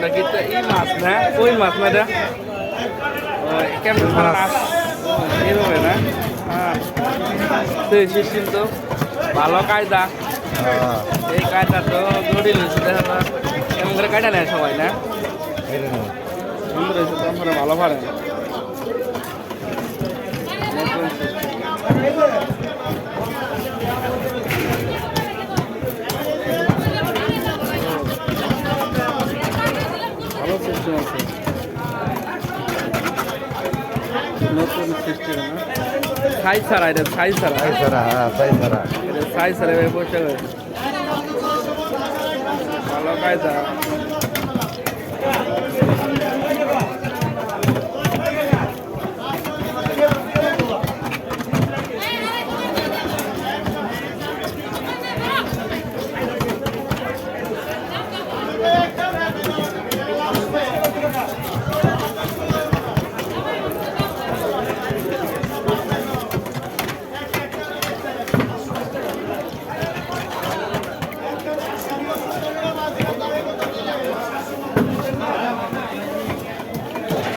এটা কি তো মাছ না? কই মাছ না এটা? কেমন মাছ? এভাবে না? হ্যাঁ। সিস্টেম তো ভালো কায়দা। হ্যাঁ। এই কায়দা তো জটিল হয়েছে দেখা যায়। করে কায়দা নেয় সবাই না? সুন্দর হয়েছে তো আমরা ভালো পারে। আছে নতুন সিস্টেম ছাই ছাড়া এটা ছাই ছাড়া। সাই সারা হ্যাঁ সাই সারা এটা ছাই ছাড়া এভাবে বসে ভালো কায়দা